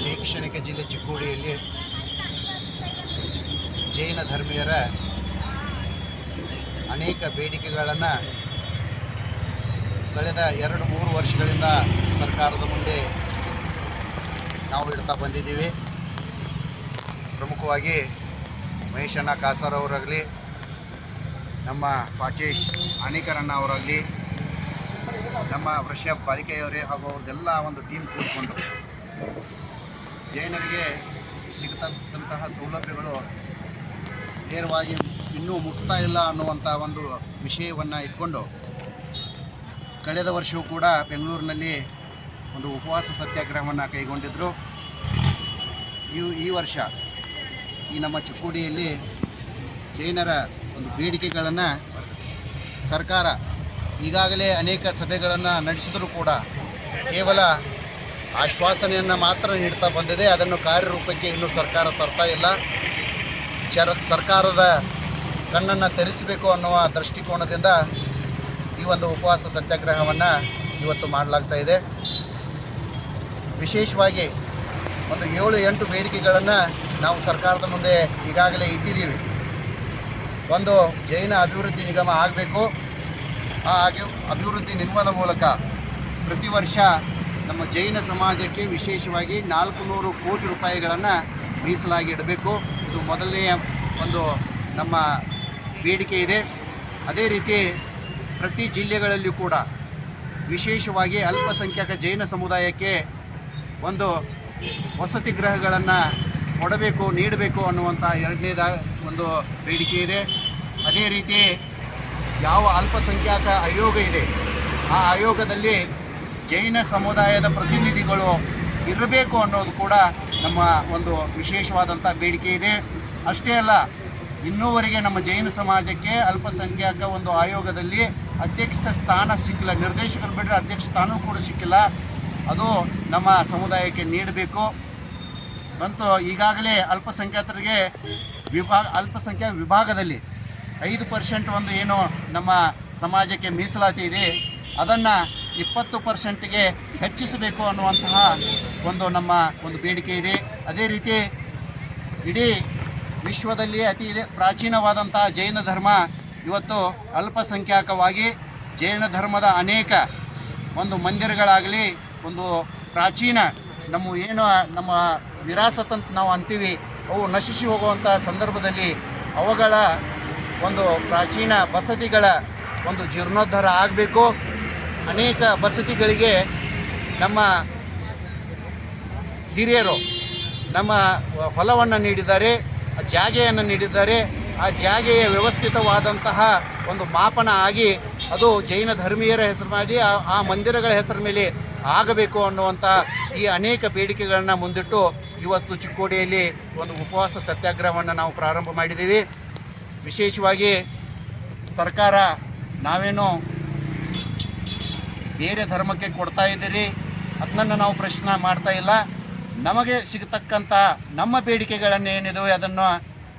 ಶೈಕ್ಷಣಿಕ ಜಿಲ್ಲೆ ಚಿಕ್ಕೋಡಿಯಲ್ಲಿ ಜೈನ ಧರ್ಮೀಯರ ಅನೇಕ ಬೇಡಿಕೆಗಳನ್ನು ಕಳೆದ ಎರಡು ಮೂರು ವರ್ಷಗಳಿಂದ ಸರ್ಕಾರದ ಮುಂದೆ ನಾವು ಇಡ್ತಾ ಬಂದಿದ್ದೀವಿ. ಪ್ರಮುಖವಾಗಿ ಮಹೇಶಣ್ಣ ಕಾಸರ್ ಅವರಾಗಲಿ, ನಮ್ಮ ಪಾಚೇಶ್ ಅನೇಕರಣ್ಣ ಅವರಾಗಲಿ, ನಮ್ಮ ವೃಷಭ್ ಬಾಲಿಕೆಯವರೇ ಹಾಗೂ ಅವ್ರದ್ದೆಲ್ಲ ಒಂದು ಟೀಮ್ ಕೂತ್ಕೊಂಡು ಜೈನರಿಗೆ ಸಿಗತಕ್ಕಂತಹ ಸೌಲಭ್ಯಗಳು ನೇರವಾಗಿ ಇನ್ನೂ ಮುಟ್ತಾ ಇಲ್ಲ ಅನ್ನುವಂಥ ಒಂದು ವಿಷಯವನ್ನು ಇಟ್ಕೊಂಡು ಕಳೆದ ವರ್ಷವೂ ಕೂಡ ಬೆಂಗಳೂರಿನಲ್ಲಿ ಒಂದು ಉಪವಾಸ ಸತ್ಯಾಗ್ರಹವನ್ನು ಕೈಗೊಂಡಿದ್ದರು ಈ ಈ ವರ್ಷ ಈ ನಮ್ಮ ಚಿಕ್ಕೋಡಿಯಲ್ಲಿ ಜೈನರ ಒಂದು ಬೇಡಿಕೆಗಳನ್ನು ಸರ್ಕಾರ ಈಗಾಗಲೇ ಅನೇಕ ಸಭೆಗಳನ್ನು ನಡೆಸಿದರೂ ಕೂಡ ಕೇವಲ ಆಶ್ವಾಸನೆಯನ್ನು ಮಾತ್ರ ನೀಡ್ತಾ ಬಂದಿದೆ. ಅದನ್ನು ಕಾರ್ಯರೂಪಕ್ಕೆ ಇನ್ನೂ ಸರ್ಕಾರ ತರ್ತಾ ಇಲ್ಲ. ಚರ ಸರ್ಕಾರದ ಕಣ್ಣನ್ನು ತೆರೆಸಬೇಕು ಅನ್ನುವ ದೃಷ್ಟಿಕೋನದಿಂದ ಈ ಒಂದು ಉಪವಾಸ ಸತ್ಯಾಗ್ರಹವನ್ನು ಇವತ್ತು ಮಾಡಲಾಗ್ತಾ ಇದೆ. ವಿಶೇಷವಾಗಿ ಒಂದು ಏಳು, ಎಂಟು ಬೇಡಿಕೆಗಳನ್ನು ನಾವು ಸರ್ಕಾರದ ಮುಂದೆ ಈಗಾಗಲೇ ಇಟ್ಟಿದ್ದೀವಿ. ಒಂದು ಜೈನ ಅಭಿವೃದ್ಧಿ ನಿಗಮ ಆಗಬೇಕು. ಆ ಅಭಿವೃದ್ಧಿ ನಿಗಮದ ಮೂಲಕ ಪ್ರತಿ ವರ್ಷ ನಮ್ಮ ಜೈನ ಸಮಾಜಕ್ಕೆ ವಿಶೇಷವಾಗಿ ನಾಲ್ಕು ನೂರು ಕೋಟಿ ರೂಪಾಯಿಗಳನ್ನು ಮೀಸಲಾಗಿ ಇಡಬೇಕು. ಇದು ಮೊದಲನೆಯ ಒಂದು ನಮ್ಮ ಬೇಡಿಕೆ ಇದೆ. ಅದೇ ರೀತಿ ಪ್ರತಿ ಜಿಲ್ಲೆಗಳಲ್ಲಿ ಕೂಡ ವಿಶೇಷವಾಗಿ ಅಲ್ಪಸಂಖ್ಯಾತ ಜೈನ ಸಮುದಾಯಕ್ಕೆ ಒಂದು ವಸತಿ ಗೃಹಗಳನ್ನು ಕೊಡಬೇಕು, ನೀಡಬೇಕು ಅನ್ನುವಂಥ ಎರಡನೇದ ಒಂದು ಬೇಡಿಕೆ ಇದೆ. ಅದೇ ರೀತಿ ಯಾವ ಅಲ್ಪಸಂಖ್ಯಾತ ಆಯೋಗ ಇದೆ, ಆ ಆಯೋಗದಲ್ಲಿ ಜೈನ ಸಮುದಾಯದ ಪ್ರತಿನಿಧಿಗಳು ಇರಬೇಕು ಅನ್ನೋದು ಕೂಡ ನಮ್ಮ ಒಂದು ವಿಶೇಷವಾದಂಥ ಬೇಡಿಕೆ ಇದೆ. ಅಷ್ಟೇ ಅಲ್ಲ, ಇನ್ನೂವರೆಗೆ ನಮ್ಮ ಜೈನ ಸಮಾಜಕ್ಕೆ ಅಲ್ಪಸಂಖ್ಯಾತ ಒಂದು ಆಯೋಗದಲ್ಲಿ ಅಧ್ಯಕ್ಷ ಸ್ಥಾನ ಸಿಕ್ಕಿಲ್ಲ. ನಿರ್ದೇಶಕರು ಬಿಟ್ಟರೆ ಅಧ್ಯಕ್ಷ ಸ್ಥಾನವೂ ಕೂಡ ಸಿಕ್ಕಿಲ್ಲ. ಅದು ನಮ್ಮ ಸಮುದಾಯಕ್ಕೆ ನೀಡಬೇಕು. ಮತ್ತು ಈಗಾಗಲೇ ಅಲ್ಪಸಂಖ್ಯಾತರಿಗೆ ವಿಭಾಗ, ಅಲ್ಪಸಂಖ್ಯಾತ ವಿಭಾಗದಲ್ಲಿ ಐದು ಪರ್ಸೆಂಟ್ ಒಂದು ಏನು ನಮ್ಮ ಸಮಾಜಕ್ಕೆ ಮೀಸಲಾತಿ ಇದೆ. ಅದನ್ನು ಇಪ್ಪತ್ತು ಪರ್ಸೆಂಟ್ಗೆ ಹೆಚ್ಚಿಸಬೇಕು ಅನ್ನುವಂತಹ ಒಂದು ನಮ್ಮ ಒಂದು ಬೇಡಿಕೆ ಇದೆ. ಅದೇ ರೀತಿ ಇಡೀ ವಿಶ್ವದಲ್ಲಿ ಅತಿ ಪ್ರಾಚೀನವಾದಂತಹ ಜೈನ ಧರ್ಮ ಇವತ್ತು ಅಲ್ಪಸಂಖ್ಯಾಕವಾಗಿ ಜೈನ ಧರ್ಮದ ಅನೇಕ ಒಂದು ಮಂದಿರಗಳಾಗಲಿ, ಒಂದು ಪ್ರಾಚೀನ ನಮ್ಮ ಏನು ನಮ್ಮ ವಿರಾಸತ್ ಅಂತ ನಾವು ಅಂತೀವಿ, ಅವು ನಶಿಸಿ ಹೋಗುವಂಥ ಸಂದರ್ಭದಲ್ಲಿ ಅವುಗಳ ಒಂದು ಪ್ರಾಚೀನ ಬಸದಿಗಳ ಒಂದು ಜೀರ್ಣೋದ್ಧಾರ ಆಗಬೇಕು. ಅನೇಕ ಬಸತಿಗಳಿಗೆ ನಮ್ಮ ಹಿರಿಯರು ನಮ್ಮ ಹೊಲವನ್ನು ನೀಡಿದ್ದಾರೆ ಜಾಗೆಯನ್ನು ನೀಡಿದ್ದಾರೆ. ಆ ಜಾಗೆಯ ವ್ಯವಸ್ಥಿತವಾದಂತಹ ಒಂದು ಮಾಪನ ಆಗಿ ಅದು ಜೈನ ಧರ್ಮೀಯರ ಹೆಸರು ಮಾಡಿ, ಆ ಮಂದಿರಗಳ ಹೆಸರ ಮೇಲೆ ಆಗಬೇಕು ಅನ್ನುವಂಥ ಈ ಅನೇಕ ಬೇಡಿಕೆಗಳನ್ನು ಮುಂದಿಟ್ಟು ಇವತ್ತು ಚಿಕ್ಕೋಡಿಯಲ್ಲಿ ಒಂದು ಉಪವಾಸ ಸತ್ಯಾಗ್ರಹವನ್ನು ನಾವು ಪ್ರಾರಂಭ ಮಾಡಿದ್ದೀವಿ. ವಿಶೇಷವಾಗಿ ಸರ್ಕಾರ ನಾವೇನು ಬೇರೆ ಧರ್ಮಕ್ಕೆ ಕೊಡ್ತಾ ಇದ್ದೀರಿ, ಅದನ್ನು ನಾವು ಪ್ರಶ್ನೆ ಮಾಡ್ತಾ ಇಲ್ಲ. ನಮಗೆ ಸಿಗತಕ್ಕಂಥ ನಮ್ಮ ಬೇಡಿಕೆಗಳನ್ನೇನಿದೆ ಅದನ್ನು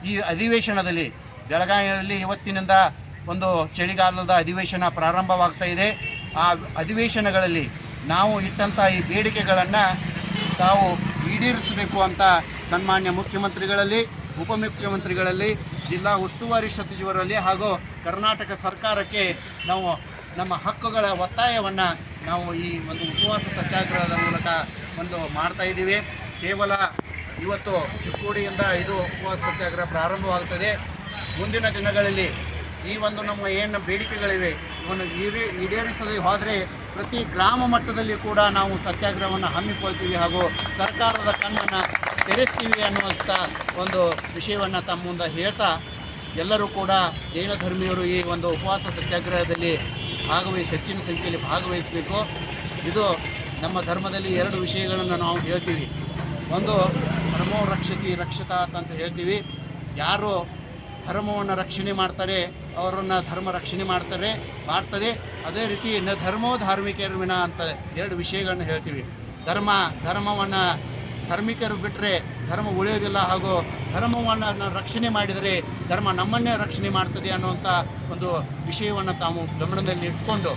ಈ ಅಧಿವೇಶನದಲ್ಲಿ, ಬೆಳಗಾವಿಯಲ್ಲಿ ಇವತ್ತಿನಿಂದ ಒಂದು ಚಳಿಗಾಲದ ಅಧಿವೇಶನ ಪ್ರಾರಂಭವಾಗ್ತಾ ಇದೆ. ಆ ಅಧಿವೇಶನಗಳಲ್ಲಿ ನಾವು ಇಟ್ಟಂಥ ಈ ಬೇಡಿಕೆಗಳನ್ನು ತಾವು ಈಡೇರಿಸಬೇಕು ಅಂತ ಸನ್ಮಾನ್ಯ ಮುಖ್ಯಮಂತ್ರಿಗಳಲ್ಲಿ, ಉಪಮುಖ್ಯಮಂತ್ರಿಗಳಲ್ಲಿ, ಜಿಲ್ಲಾ ಉಸ್ತುವಾರಿ ಸಚಿವರಲ್ಲಿ ಹಾಗೂ ಕರ್ನಾಟಕ ಸರ್ಕಾರಕ್ಕೆ ನಾವು ನಮ್ಮ ಹಕ್ಕುಗಳ ಒತ್ತಾಯವನ್ನು ನಾವು ಈ ಒಂದು ಉಪವಾಸ ಸತ್ಯಾಗ್ರಹದ ಮೂಲಕ ಒಂದು ಮಾಡ್ತಾ ಇದ್ದೀವಿ. ಕೇವಲ ಇವತ್ತು ಚಿಕ್ಕೋಡಿಯಿಂದ ಇದು ಉಪವಾಸ ಸತ್ಯಾಗ್ರಹ ಪ್ರಾರಂಭವಾಗುತ್ತದೆ. ಮುಂದಿನ ದಿನಗಳಲ್ಲಿ ಈ ಒಂದು ನಮ್ಮ ಏನು ಬೇಡಿಕೆಗಳಿವೆ ಇವನ್ನು ಈಡೇ ಈಡೇರಿಸದೆ ಹೋದರೆ ಪ್ರತಿ ಗ್ರಾಮ ಮಟ್ಟದಲ್ಲಿ ಕೂಡ ನಾವು ಸತ್ಯಾಗ್ರಹವನ್ನು ಹಮ್ಮಿಕೊಳ್ತೀವಿ ಹಾಗೂ ಸರ್ಕಾರದ ಕಣ್ಣನ್ನು ತೆರೆಸ್ತೀವಿ ಅನ್ನುವಂಥ ಒಂದು ವಿಷಯವನ್ನು ತಮ್ಮ ಮುಂದೆ ಹೇಳ್ತಾ ಎಲ್ಲರೂ ಕೂಡ ಜೈನ ಧರ್ಮೀಯರು ಈ ಒಂದು ಉಪವಾಸ ಸತ್ಯಾಗ್ರಹದಲ್ಲಿ ಭಾಗವಹಿಸಿ, ಹೆಚ್ಚಿನ ಸಂಖ್ಯೆಯಲ್ಲಿ ಭಾಗವಹಿಸಬೇಕು. ಇದು ನಮ್ಮ ಧರ್ಮದಲ್ಲಿ ಎರಡು ವಿಷಯಗಳನ್ನು ನಾವು ಹೇಳ್ತೀವಿ. ಒಂದು ಧರ್ಮೋ ರಕ್ಷತಿ ರಕ್ಷಕ ಅಂತ ಹೇಳ್ತೀವಿ. ಯಾರು ಧರ್ಮವನ್ನು ರಕ್ಷಣೆ ಮಾಡ್ತಾರೆ, ಅವರನ್ನು ಧರ್ಮ ರಕ್ಷಣೆ ಮಾಡ್ತಾರೆ, ಮಾಡ್ತದೆ. ಅದೇ ರೀತಿ ನ ಧರ್ಮೋ ಧಾರ್ಮಿಕರ ವಿನ ಅಂತ ಎರಡು ವಿಷಯಗಳನ್ನು ಹೇಳ್ತೀವಿ. ಧರ್ಮ, ಧರ್ಮವನ್ನು ಧಾರ್ಮಿಕರು ಬಿಟ್ಟರೆ ಧರ್ಮ ಉಳಿಯೋದಿಲ್ಲ ಹಾಗೂ ಧರ್ಮವನ್ನು ರಕ್ಷಣೆ ಮಾಡಿದರೆ ಧರ್ಮ ನಮ್ಮನ್ನೇ ರಕ್ಷಣೆ ಮಾಡ್ತದೆ ಅನ್ನುವಂಥ ಒಂದು ವಿಷಯವನ್ನು ತಾವು ಗಮನದಲ್ಲಿ ಇಟ್ಕೊಂಡು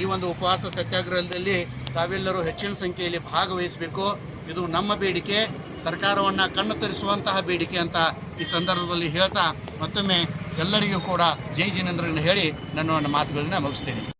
ಈ ಒಂದು ಉಪವಾಸ ಸತ್ಯಾಗ್ರಹದಲ್ಲಿ ತಾವೆಲ್ಲರೂ ಹೆಚ್ಚಿನ ಸಂಖ್ಯೆಯಲ್ಲಿ ಭಾಗವಹಿಸಬೇಕು. ಇದು ನಮ್ಮ ಬೇಡಿಕೆ. ಸರ್ಕಾರವನ್ನು ಕಣ್ಣು ತರಿಸುವಂತಹ ಬೇಡಿಕೆ ಅಂತ ಈ ಸಂದರ್ಭದಲ್ಲಿ ಹೇಳ್ತಾ ಮತ್ತೊಮ್ಮೆ ಎಲ್ಲರಿಗೂ ಕೂಡ ಜೈ ಜಿನೇಂದ್ರನ ಹೇಳಿ ನನ್ನ ನನ್ನ ಮಾತುಗಳನ್ನ ಮುಗಿಸ್ತೇನೆ.